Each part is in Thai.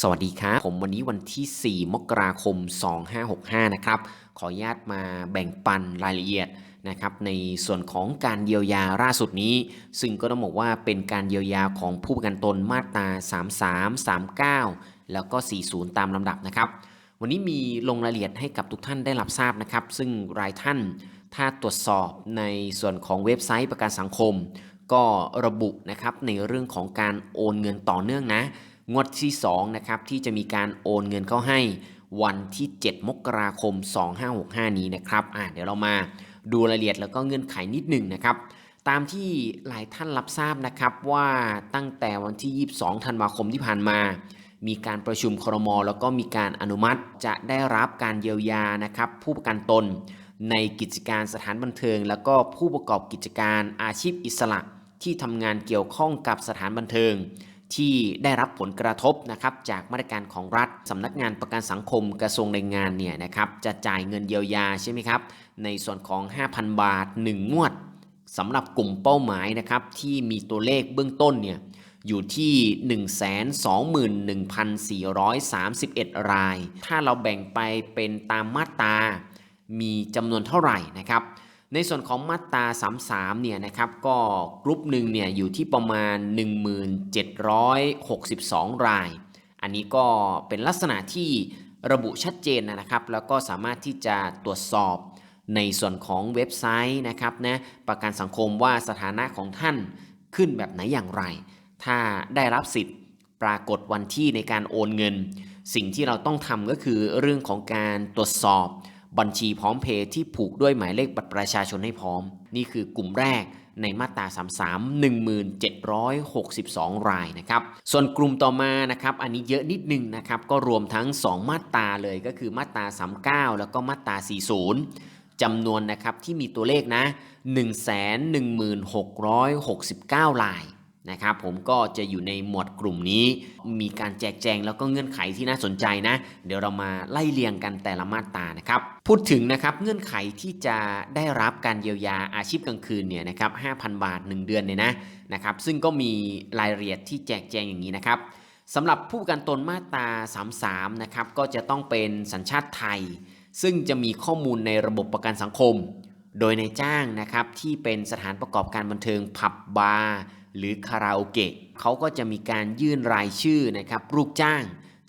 สวัสดีครับ ผมวันนี้วันที่ 4 มกราคม 2565 นะครับ ขออนุญาตมาแบ่งปันรายละเอียดนะครับในส่วนของการเยียวยาล่าสุดนี้ ซึ่งก็ต้องบอกว่าเป็นการเยียวยาของผู้ประกันตนมาตรา 33 39 แล้วก็ 40 ตามลำดับนะครับ วันนี้มีลงรายละเอียดให้กับทุกท่านได้รับทราบนะครับ ซึ่งรายท่านถ้าตรวจสอบในส่วนของเว็บไซต์ประกันสังคม ก็ระบุนะครับในเรื่องของการโอนเงินต่อเนื่องนะ งวดที่2นะครับที่จะมีการโอนเงินเข้าให้วันที่ 7 มกราคม 2565 นี้นะครับอ่าเดี๋ยวเรามาดูรายละเอียดแล้วก็เงื่อนไขนิดหนึ่งนะครับ ตามที่หลายท่านรับทราบนะครับว่าตั้งแต่วันที่ 22 ธันวาคมที่ผ่านมา มีการประชุมครม แล้วก็มีการอนุมัติจะได้รับการเยียวยานะครับผู้ประกันตนในกิจการสถานบันเทิง แล้วก็ผู้ประกอบกิจการอาชีพอิสระที่ทำงานเกี่ยวข้องกับสถานบันเทิง ที่ได้รับผลกระทบนะครับจากมาตรการของรัฐสำนักงานประกันสังคมกระทรวงแรงงานเนี่ยนะครับจะจ่ายเงินเยียวยาใช่ไหมครับในส่วนของ 5,000 บาท 1 งวดสำหรับกลุ่มเป้าหมายนะครับที่มีตัวเลขเบื้องต้นเนี่ยอยู่ที่ 121,431 ราย ถ้าเราแบ่งไปเป็นตามมาตรามีจำนวนเท่าไหร่นะครับ ในส่วนของมาตรา33เนี่ยนะครับก็กรุ๊ปหนึ่งเนี่ยอยู่ที่ประมาณ 1762 ราย อันนี้ก็เป็นลักษณะที่ระบุชัดเจนนะครับ แล้วก็สามารถที่จะตรวจสอบในส่วนของเว็บไซต์นะครับนะประกันสังคมว่าสถานะของท่านขึ้นแบบไหนอย่างไร ถ้าได้รับสิทธิ์ปรากฏวันที่ในการโอนเงิน สิ่งที่เราต้องทำก็คือเรื่องของการตรวจสอบ บัญชีพร้อมเพย์ที่ผูกด้วยหมายเลขบัตรประชาชนให้พร้อม นี่คือกลุ่มแรกในมาตรา 33 1762 รายนะครับ ส่วนกลุ่มต่อมานะครับ อันนี้เยอะนิดนึงนะครับ ก็รวมทั้ง 2 มาตราเลยก็คือมาตรา 39 แล้วก็มาตรา 40 จำนวนนะครับที่มีตัวเลขนะ 11669ลาย นะครับผมก็จะอยู่ในหมวดกลุ่มนี้ มีการแจกแจงแล้วก็เงื่อนไขที่น่าสนใจนะ เดี๋ยวเรามาไล่เรียงกันแต่ละมาตรานะครับ พูดถึงนะครับเงื่อนไขที่จะได้รับการเยียวยาอาชีพกลางคืนเนี่ยนะครับ5,000 บาท 1 เดือนเนี่ยนะนะครับ ซึ่งก็มีรายละเอียดที่แจกแจงอย่างนี้นะครับสำหรับผู้ประกันตนมาตรา 33 นะครับก็จะต้องเป็นสัญชาติไทย ซึ่งจะมีข้อมูลในระบบประกันสังคม โดยในจ้างนะครับที่เป็นสถานประกอบการบันเทิงผับบาร์ หรือคาราโอเกะเขาก็จะมีการยื่นรายชื่อนะครับลูกจ้าง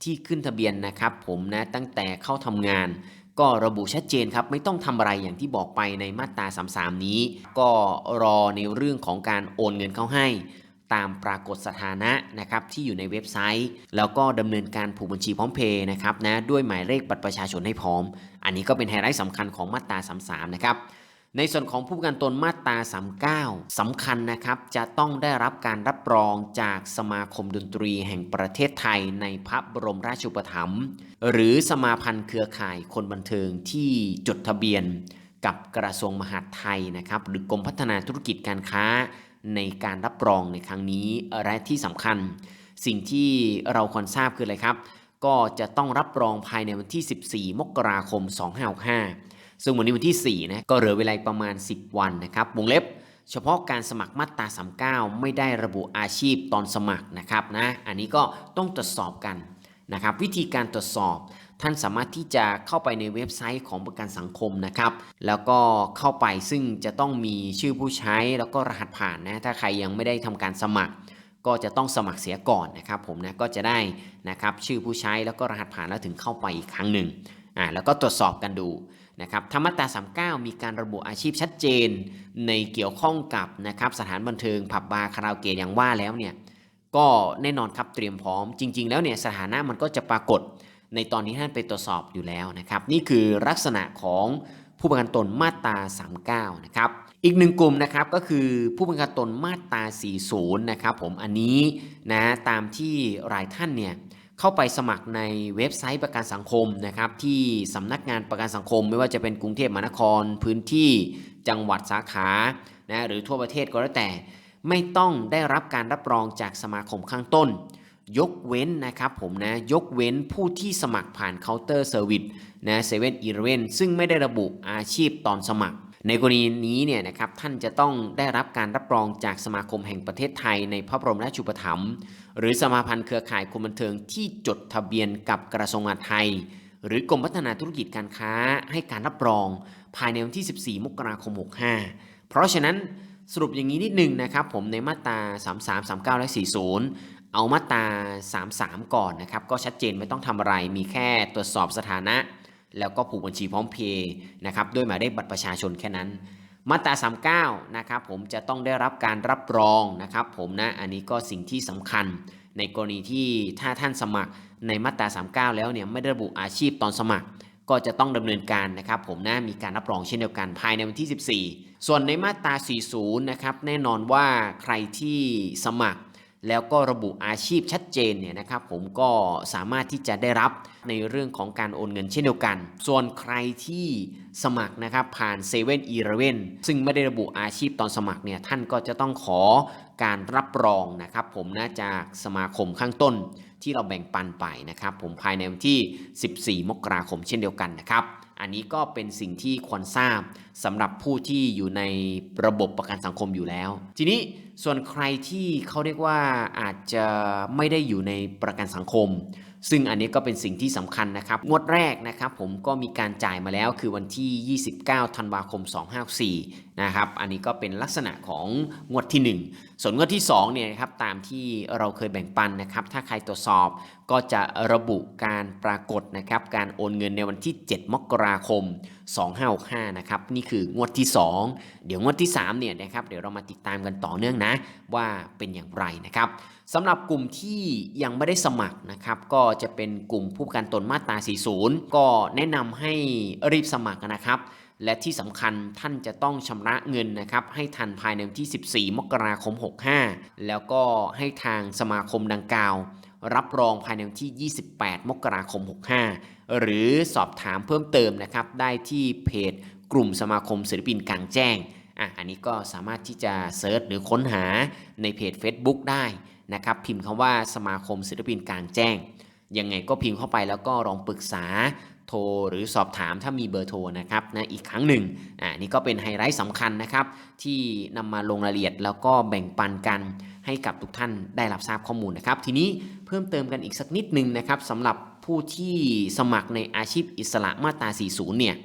ที่ขึ้นทะเบียนนะครับ ผมนะตั้งแต่เข้าทำงาน ก็ระบุชัดเจนครับไม่ต้องทำอะไรอย่างที่บอกไปในมาตรา 33 นี้ ก็รอในเรื่องของการโอนเงินเข้าให้ ตามปรากฏสถานะนะครับที่อยู่ในเว็บไซต์ แล้วก็ดำเนินการผูกบัญชีพร้อมเพย์นะครับนะด้วยหมายเลขบัตรประชาชนให้พร้อม อันนี้ก็เป็นไฮไลท์สำคัญของมาตรา 33 นะครับ ในส่วนของผู้ประกันตนมาตรา 39สำคัญนะครับจะต้องได้รับการรับรองจากสมาคมดนตรีแห่งประเทศไทยในพระบรมราชูปถัมภ์หรือสมาพันธ์เครือข่ายคนบันเทิงที่จดทะเบียนกับกระทรวงมหาดไทยนะครับหรือกรมพัฒนาธุรกิจการค้าในการรับรองในครั้งนี้และที่สำคัญ สิ่งที่เราควรทราบคืออะไรครับ ก็จะต้องรับรองภายในวันที่ 14 มกราคม 2565 ซึ่งวันนี้วันที่ 4 นะ ก็เหลือเวลาประมาณ 10 วันนะครับ วงเล็บเฉพาะการสมัครมาตรา 39 ไม่ได้ระบุอาชีพตอนสมัครนะครับนะ อันนี้ก็ต้องตรวจสอบกันนะครับ วิธีการตรวจสอบท่านสามารถที่จะเข้าไปในเว็บไซต์ของประกันสังคมนะครับ แล้วก็เข้าไปซึ่งจะต้องมีชื่อผู้ใช้แล้วก็รหัสผ่านนะ ถ้าใครยังไม่ได้ทำการสมัคร ก็จะต้องสมัครเสียก่อนนะครับ ผมนะก็จะได้นะครับชื่อผู้ใช้แล้วก็รหัสผ่านแล้วถึงเข้าไปอีกครั้งหนึ่งอ่าแล้วก็ตรวจสอบกันดู นะครับธรรมตรา39 มีการระบุอาชีพชัดเจน ในเกี่ยวข้องกับนะครับสถานบันเทิงผับบาร์คาราโอเกะอย่างว่าแล้วเนี่ยก็แน่นอนครับเตรียมพร้อม จริง ๆ แล้วเนี่ยสถานะมันก็จะปรากฏในตอนนี้ท่านไปตรวจสอบอยู่แล้วนะครับ นี่คือลักษณะของผู้ประกันตนมาตรา 39 นะครับอีกหนึ่งกลุ่มนะครับก็คือผู้ประกันตนมาตรา 40 นะครับผมอันนี้นะตามที่รายท่านเนี่ย เข้าไปสมัครในเว็บไซต์ประกันสังคมนะครับที่สำนักงานประกันสังคม ไม่ว่าจะเป็นกรุงเทพมหานคร พื้นที่จังหวัดสาขานะหรือทั่วประเทศก็แล้วแต่ ไม่ต้องได้รับการรับรองจากสมาคมข้างต้น ยกเว้นนะครับผมนะยกเว้นผู้ที่สมัครผ่านเคาน์เตอร์เซอร์วิสนะเซเว่นอีเลเว่นซึ่งไม่ได้ระบุอาชีพตอนสมัคร ในกรณีนี้เนี่ยนะครับท่านจะต้องได้รับการรับรองจากสมาคมแห่งประเทศไทยในพระบรมราชูปถัมภ์หรือสมาพันธ์เครือข่ายคนบันเทิงที่จดทะเบียนกับกระทรวงมหาดไทย หรือกรมพัฒนาธุรกิจการค้าให้การรับรอง ภายในวันที่ 14 มกราคม 65 เพราะฉะนั้นสรุปอย่างนี้นิดนึงนะครับผมในมาตรา 33 39 และ 40 เอามาตรา 33 ก่อนนะครับก็ชัดเจนไม่ต้องทำอะไรมีแค่ตรวจสอบสถานะ แล้วก็ผูกบัญชีพร้อมเพย์นะครับด้วยหมายเลขบัตรประชาชนแค่นั้น มาตรา 39 นะครับผมจะต้องได้รับการรับรองนะครับผมนะอันนี้ก็สิ่งที่สำคัญ ในกรณีที่ถ้าท่านสมัครในมาตรา 39 แล้วเนี่ยไม่ได้ระบุอาชีพตอนสมัคร ก็จะต้องดำเนินการนะครับผมนะมีการรับรองเช่นเดียวกันภายในวันที่ 14 ส่วนในมาตรา 40 นะครับแน่นอนว่าใครที่สมัคร แล้วก็ระบุอาชีพชัดเจนเนี่ยนะครับผมก็สามารถที่จะได้รับในเรื่องของการโอนเงินเช่นเดียวกัน ส่วนใครที่สมัครนะครับผ่าน7 e เ e ่ e อซึ่งไม่ได้ระบุอาชีพตอนสมัครเนี่ยท่านก็จะต้องขอการรับรองนะครับผมนะจากสมาคมข้างต้นที่เราแบ่งปันไปนะครับผมภายในวันที่ 14 มกราคมเช่นเดียวกันนะครับ อันนี้ก็เป็นสิ่งที่ควรทราบสำหรับผู้ที่อยู่ในระบบประกันสังคมอยู่แล้ว ทีนี้ส่วนใครที่เขาเรียกว่าอาจจะไม่ได้อยู่ในประกันสังคม ซึ่งอันนี้ก็เป็นสิ่งที่สำคัญนะครับ งวดแรกนะครับผมก็มีการจ่ายมาแล้วคือวันที่ 29 ธันวาคม 254 นะครับ อันนี้ก็เป็นลักษณะของงวดที่ 1 ส่วนงวดที่2เนี่ยครับตามที่เราเคยแบ่งปันนะครับ ถ้าใครตรวจสอบก็จะระบุการปรากฏนะครับ การโอนเงินในวันที่ 7 มกราคม 2565นะครับ นี่คืองวดที่ 2 เดี๋ยวงวดที่3เนี่ยนะครับ เดี๋ยวเรามาติดตามกันต่อเนื่องนะ ว่าเป็นอย่างไรนะครับสำหรับกลุ่มที่ยังไม่ได้สมัครนะครับ ก็จะเป็นกลุ่มผู้ประกันตนมาตรา 40 ก็แนะนำให้รีบสมัครนะครับ และที่สำคัญท่านจะต้องชำระเงินนะครับให้ทันภายในวันที่ 14 มกราคม 65 แล้วก็ให้ทางสมาคมดังกล่าว รับรองภายในวันที่ 28 มกราคม 65 หรือสอบถามเพิ่มเติมนะครับได้ที่เพจกลุ่มสมาคมศิลปินกลางแจ้งอะอันนี้ก็สามารถที่จะเซิร์ชหรือค้นหาในเพจ Facebook ได้นะครับพิมพ์คำว่าสมาคมศิลปินกลางแจ้งยังไงก็พิมพ์เข้าไปแล้วก็ลองปรึกษา โทรหรือสอบถามถ้ามีเบอร์โทรนะครับนะอีกครั้งหนึ่งอ่านี่ก็เป็นไฮไลท์สำคัญนะครับ ที่นำมาลงรายละเอียดแล้วก็แบ่งปันกันให้กับทุกท่านได้รับทราบข้อมูลนะครับ ทีนี้เพิ่มเติมกันอีกสักนิดนึงนะครับสำหรับผู้ที่สมัครในอาชีพอิสระมาตรา 40 เนี่ย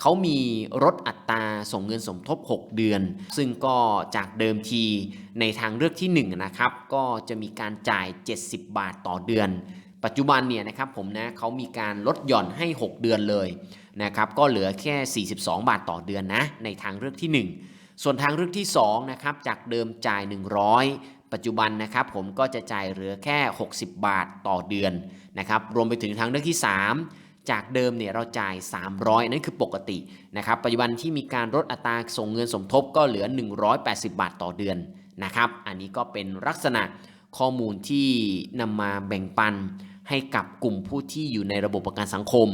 เขามีลดอัตราส่งเงินสมทบ 6 เดือน ซึ่งก็จากเดิมทีในทางเลือกที่ 1 นะครับ ก็จะมีการจ่าย 70 บาทต่อเดือน ปัจจุบันเนี่ยนะครับผมนะเขามีการลดหย่อนให้ 6 เดือนเลยนะครับก็เหลือแค่ 42 บาทต่อเดือนนะในทางเลือกที่ 1 ส่วนทางเลือกที่2นะครับจากเดิมจ่าย 100 ปัจจุบันนะครับผมก็จะจ่ายเหลือแค่ 60 บาทต่อเดือนนะครับรวมไปถึงทางเลือกที่ 3 จากเดิมเนี่ยเราจ่าย 300 นั่นคือปกตินะครับปัจจุบันที่มีการลดอัตราส่งเงินสมทบก็เหลือ 180 บาทต่อเดือนนะครับอันนี้ก็เป็นลักษณะข้อมูลที่นำมาแบ่งปัน ให้กับกลุ่มผู้ที่อยู่ในระบบประกันสังคม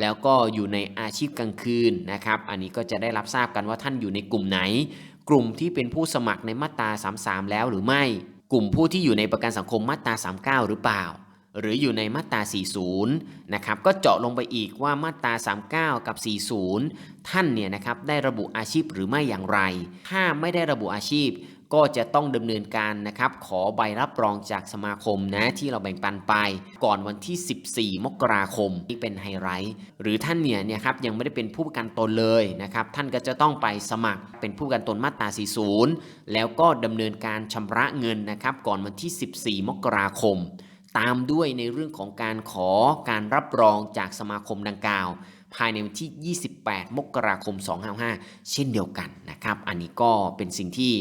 แล้วก็อยู่ในอาชีพกลางคืนนะครับ อันนี้ก็จะได้รับทราบกันว่าท่านอยู่ในกลุ่มไหน กลุ่มที่เป็นผู้สมัครในมาตรา 33 แล้วหรือไม่ กลุ่มผู้ที่อยู่ในประกันสังคมมาตรา 39 หรือเปล่า หรืออยู่ในมาตรา 40 นะครับ ก็เจาะลงไปอีกว่ามาตรา 39 กับ 40 ท่านเนี่ยนะครับได้ระบุอาชีพหรือไม่อย่างไร ถ้าไม่ได้ระบุอาชีพ ก็จะต้องดำเนินการนะครับ ขอใบรับรองจากสมาคมนะที่เราแบ่งปันไป ก่อนวันที่ 14 มกราคมที่เป็นไฮไลท์หรือท่านเนี่ยเนี่ยครับยังไม่ได้เป็นผู้ประกันตนเลยนะครับ ท่านก็จะต้องไปสมัครเป็นผู้ประกันตนมาตรา 40 แล้วก็ดำเนินการชำระเงินนะครับ ก่อนวันที่ 14 มกราคม ตามด้วยในเรื่องของการขอการรับรองจากสมาคมดังกล่าว ภายในวันที่ 28 มกราคม 255 เช่นเดียวกันนะครับ อันนี้ก็เป็นสิ่งที่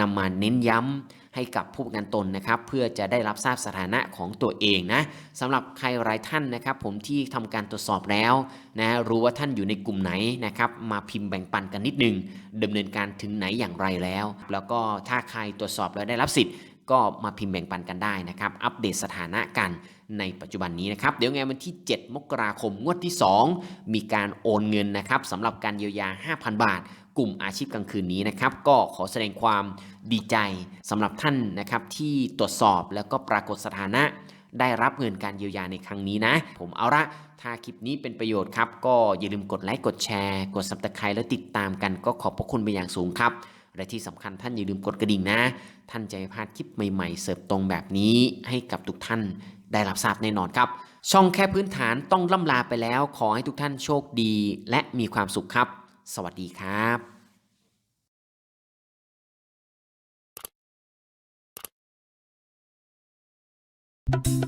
นำมาเน้นย้ำให้กับผู้ประกันตนนะครับ เพื่อจะได้รับทราบสถานะของตัวเองนะสำหรับใครหลายท่านนะครับ ผมที่ทำการตรวจสอบแล้วนะรู้ว่าท่านอยู่ในกลุ่มไหนนะครับ มาพิมพ์แบ่งปันกันนิดนึงดำเนินการถึงไหนอย่างไรแล้ว แล้วก็ถ้าใครตรวจสอบแล้วได้รับสิทธิ์ ก็มาพิมพ์แบ่งปันกันได้นะครับ อัปเดตสถานะกันในปัจจุบันนี้นะครับ เดี๋ยวไงวันที่ 7 มกราคมงวดที่ 2 มีการโอนเงินนะครับสำหรับการเยียวยา 5,000 บาท กลุ่มอาชีพกลางคืนนี้นะครับ ก็ขอแสดงความดีใจสำหรับท่านนะครับที่ตรวจสอบแล้วก็ปรากฏสถานะได้รับเงินการเยียวยาในครั้งนี้นะ ผมเอาละถ้าคลิปนี้เป็นประโยชน์ครับ ก็อย่าลืมกดไลค์กดแชร์ กด subscribe และติดตามกันก็ขอบพระคุณเป็นอย่างสูงครับ และที่สำคัญท่านอย่าลืมกดกระดิ่งนะ ท่านจะไม่พลาดคลิปใหม่ๆ เสิร์ฟตรงแบบนี้ให้กับทุกท่านได้รับทราบแน่นอนครับ ช่องแค่พื้นฐานต้องล่ำลาไปแล้ว ขอให้ทุกท่านโชคดี และมีความสุขครับ สวัสดีครับ you